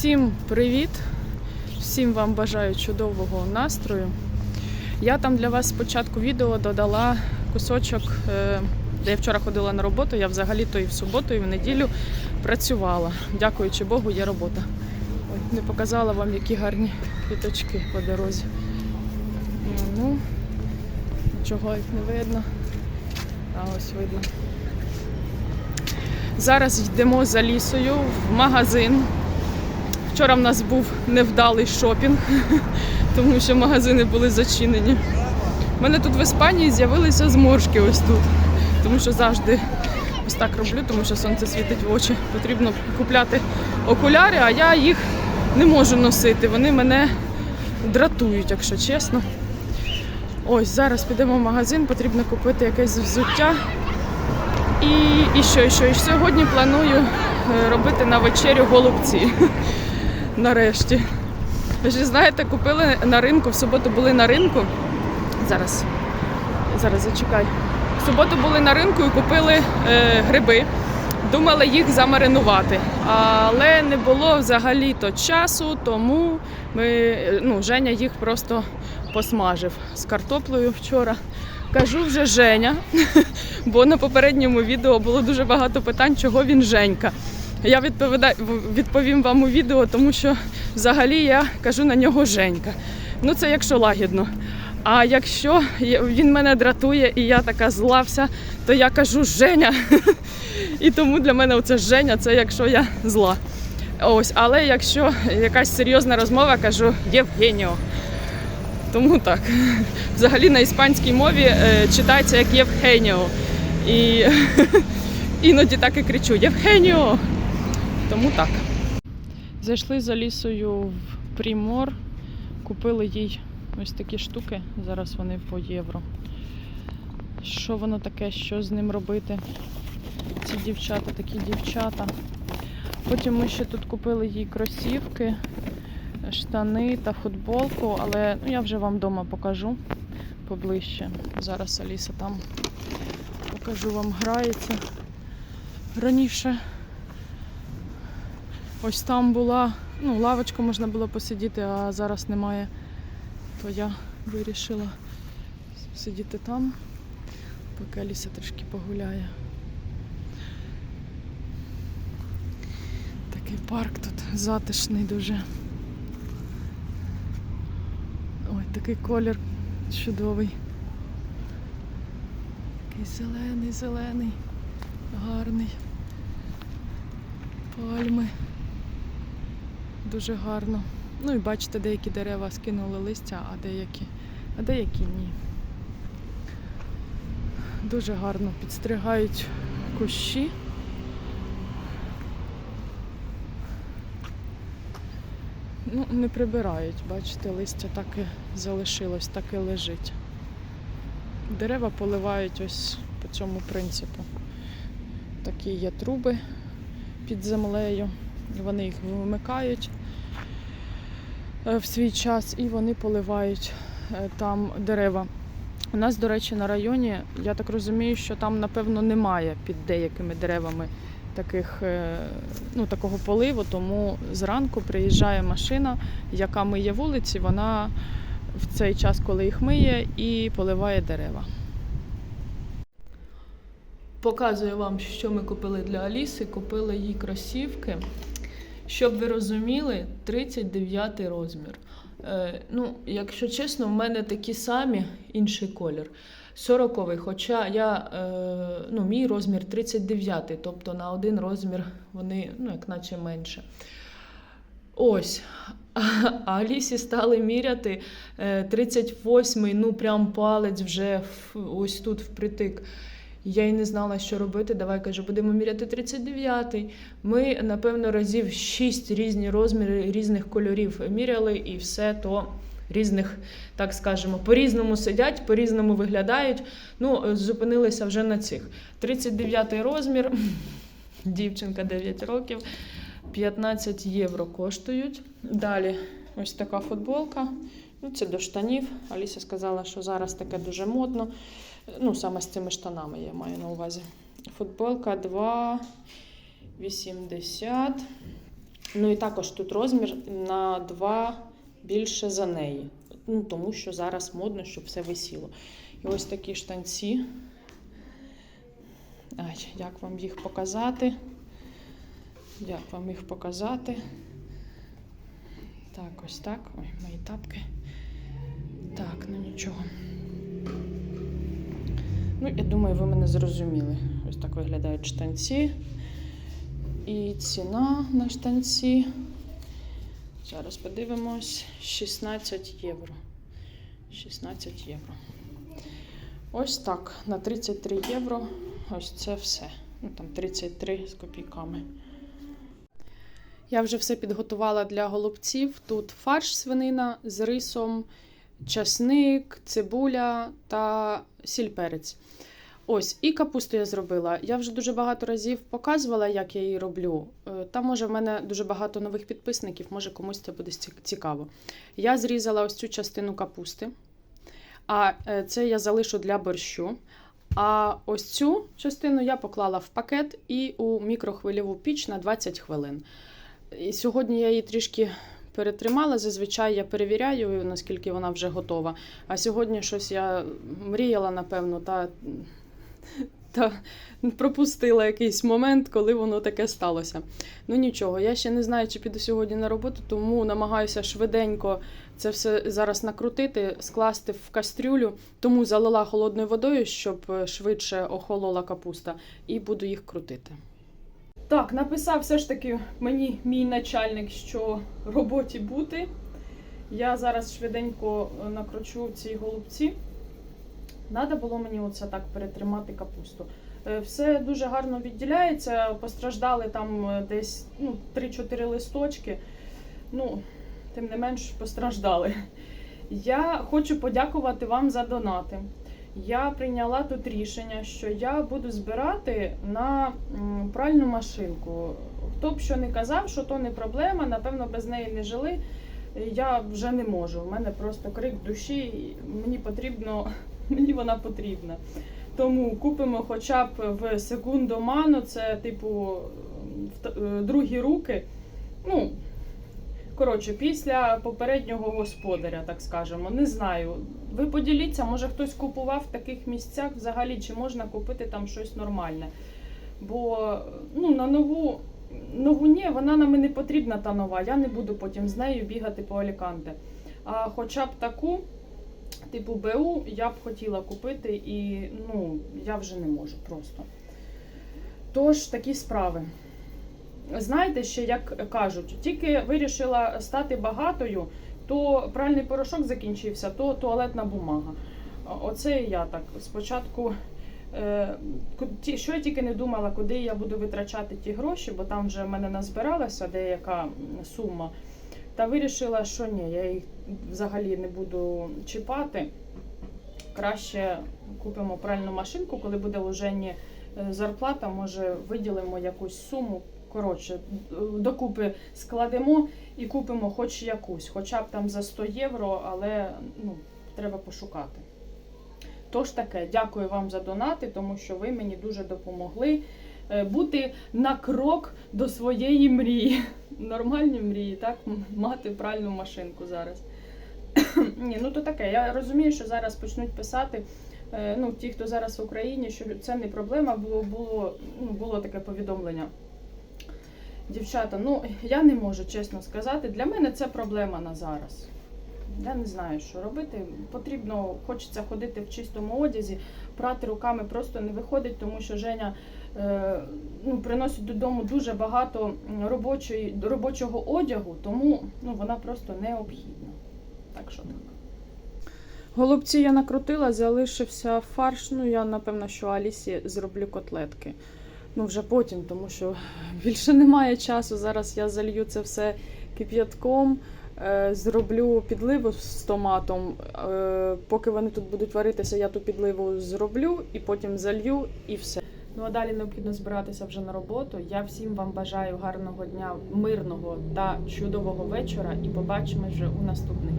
Всім привіт! Всім вам бажаю чудового настрою. Я там для вас спочатку відео додала кусочок, е, де я вчора ходила на роботу. Я взагалі-то і в суботу, і в неділю працювала. Дякуючи Богу, є робота. Ой, не показала вам, які гарні квіточки по дорозі. Ну, нічого їх не видно. А ось видно. Зараз йдемо за лісою в магазин. Вчора в нас був невдалий шопінг, тому що магазини були зачинені. У мене тут в Іспанії з'явилися зморшки ось тут. Тому що завжди ось так роблю, тому що сонце світить в очі. Потрібно купляти окуляри, а я їх не можу носити. Вони мене дратують, якщо чесно. Ось зараз підемо в магазин, потрібно купити якесь взуття. І, і що, і що? І сьогодні планую е, робити на вечерю голубці. Нарешті. Ви знаєте, купили на ринку, в суботу були на ринку. Зараз, зараз зачекай. В суботу були на ринку і купили е, гриби. Думали їх замаринувати. Але не було взагалі-то часу, тому ми, е, ну, Женя їх просто посмажив з картоплею вчора. Кажу вже Женя, бо на попередньому відео було дуже багато питань, чого він Женька. Я відповідаю, відповім вам у відео, тому що взагалі я кажу на нього Женька. Ну це якщо лагідно. А якщо він мене дратує і я така зла вся, то я кажу Женя. І тому для мене оце Женя, це якщо я зла. Ось, але якщо якась серйозна розмова, кажу Євгеніо. Тому так. Взагалі на іспанській мові е, читається як Євгеніо. І іноді так і кричу Євгеніо. Тому так. Зайшли за лісою в Примор, купили їй ось такі штуки. Зараз вони по євро. Що воно таке, що з ним робити? Ці дівчата, такі дівчата. Потім ми ще тут купили їй кросівки, штани та футболку, але ну, я вже вам вдома покажу поближче. Зараз Аліса там покажу вам грається. Раніше ось там була, ну, лавочка можна було посидіти, а зараз немає. То я вирішила сидіти там, поки Аліса трішки погуляє. Такий парк тут затишний дуже. Ой, такий колір чудовий. Такий зелений, зелений, гарний. Пальми. Дуже гарно. Ну і бачите, деякі дерева скинули листя, а деякі, а деякі ні. Дуже гарно підстригають кущі. Ну, не прибирають, бачите, листя так і залишилось, так і лежить. Дерева поливають ось по цьому принципу. Такі є труби під землею. Вони їх вимикають в свій час і вони поливають е, там дерева. У нас, до речі, на районі, я так розумію, що там, напевно, немає під деякими деревами таких, е, ну, такого поливу, тому зранку приїжджає машина, яка миє вулиці, вона в цей час, коли їх миє, і поливає дерева. Показую вам, що ми купили для Аліси. Купили їй кросівки. Щоб ви розуміли, 39 розмір. Е, ну, якщо чесно, в мене такі самі, інший колір. 40-й, хоча я, е, ну, мій розмір 39, тобто на один розмір вони, ну, як наче менше. Ось. А Алісі стали міряти е, 38-й, ну прям палець вже ось тут впритик. Я й не знала, що робити. Давай кажу, будемо міряти 39-й. Ми, напевно, разів 6 різні розміри різних кольорів міряли, і все то різних, так скажемо, по-різному сидять, по-різному виглядають. Ну, зупинилися вже на цих. 39-й розмір, дівчинка 9 років, 15 євро коштують. Далі ось така футболка. Ну, це до штанів. Аліса сказала, що зараз таке дуже модно. Ну, саме з цими штанами я маю на увазі. Футболка 2,80. Ну і також тут розмір на 2 більше за неї. Ну, тому що зараз модно, щоб все висіло. І ось такі штанці. Ай, як вам їх показати? Як вам їх показати? Так, ось так. Ой, мої тапки. Так, ну нічого. Ну, я думаю, ви мене зрозуміли. Ось так виглядають штанці. І ціна на штанці. Зараз подивимось. 16 євро. 16 євро. Ось так. На 33 євро. Ось це все. Ну там 33 з копійками. Я вже все підготувала для голубців. Тут фарш свинина з рисом, часник, цибуля та сіль перець. Ось, і капусту я зробила. Я вже дуже багато разів показувала, як я її роблю. Е, Там, може, в мене дуже багато нових підписників, може комусь це буде цікаво. Я зрізала ось цю частину капусти, а е, це я залишу для борщу. А ось цю частину я поклала в пакет і у мікрохвильову піч на 20 хвилин. І сьогодні я її трішки перетримала. Зазвичай я перевіряю, наскільки вона вже готова. А сьогодні щось я мріяла, напевно, та, та пропустила якийсь момент, коли воно таке сталося. Ну нічого, я ще не знаю, чи піду сьогодні на роботу, тому намагаюся швиденько це все зараз накрутити, скласти в кастрюлю, тому залила холодною водою, щоб швидше охолола капуста, і буду їх крутити. Так, написав все ж таки мені мій начальник, що роботі бути. Я зараз швиденько е, накручу ці голубці. Надо було мені оце так перетримати капусту. Е, Все дуже гарно відділяється. Постраждали там е, десь ну, 3-4 листочки. Ну, тим не менш постраждали. Я хочу подякувати вам за донати. Я прийняла тут рішення, що я буду збирати на пральну машинку. Хто б що не казав, що то не проблема, напевно, без неї не жили. Я вже не можу. У мене просто крик душі. Мені потрібно, мені вона потрібна. Тому купимо хоча б в секунду ману, це типу в е, другі руки. Ну, коротше, після попереднього господаря, так скажемо. Не знаю. Ви поділіться, може хтось купував в таких місцях взагалі, чи можна купити там щось нормальне. Бо ну, на нову, нову ні, вона нам і не потрібна та нова. Я не буду потім з нею бігати по Аліканте. А хоча б таку, типу БУ, я б хотіла купити і ну, я вже не можу просто. Тож такі справи. Знаєте, ще як кажуть, тільки вирішила стати багатою, то пральний порошок закінчився, то туалетна бумага. Оце і я так. Спочатку, е, що я тільки не думала, куди я буду витрачати ті гроші, бо там вже в мене назбиралася деяка сума. Та вирішила, що ні, я їх взагалі не буду чіпати. Краще купимо пральну машинку, коли буде у Жені е, зарплата, може виділимо якусь суму. Коротше, докупи складемо і купимо хоч якусь, хоча б там за 100 євро, але ну, треба пошукати. Тож таке, дякую вам за донати, тому що ви мені дуже допомогли е, бути на крок до своєї мрії. Нормальні мрії, так? Мати пральну машинку зараз. Ні, ну то таке. Я розумію, що зараз почнуть писати. е, Ну, ті, хто зараз в Україні, що це не проблема, було, було, ну, було таке повідомлення. Дівчата, ну я не можу чесно сказати. Для мене це проблема на зараз. Я не знаю, що робити. Потрібно, хочеться ходити в чистому одязі, прати руками просто не виходить, тому що Женя е, ну, приносить додому дуже багато робочої, робочого одягу, тому ну, вона просто необхідна. Так що так. Голубці я накрутила, залишився фарш. Ну, я напевно, що Алісі зроблю котлетки. Ну, вже потім, тому що більше немає часу. Зараз я залью це все кип'ятком, е, зроблю підливу з томатом. Е, поки вони тут будуть варитися, я ту підливу зроблю і потім залью і все. Ну а далі необхідно збиратися вже на роботу. Я всім вам бажаю гарного дня, мирного та чудового вечора. І побачимось вже у наступних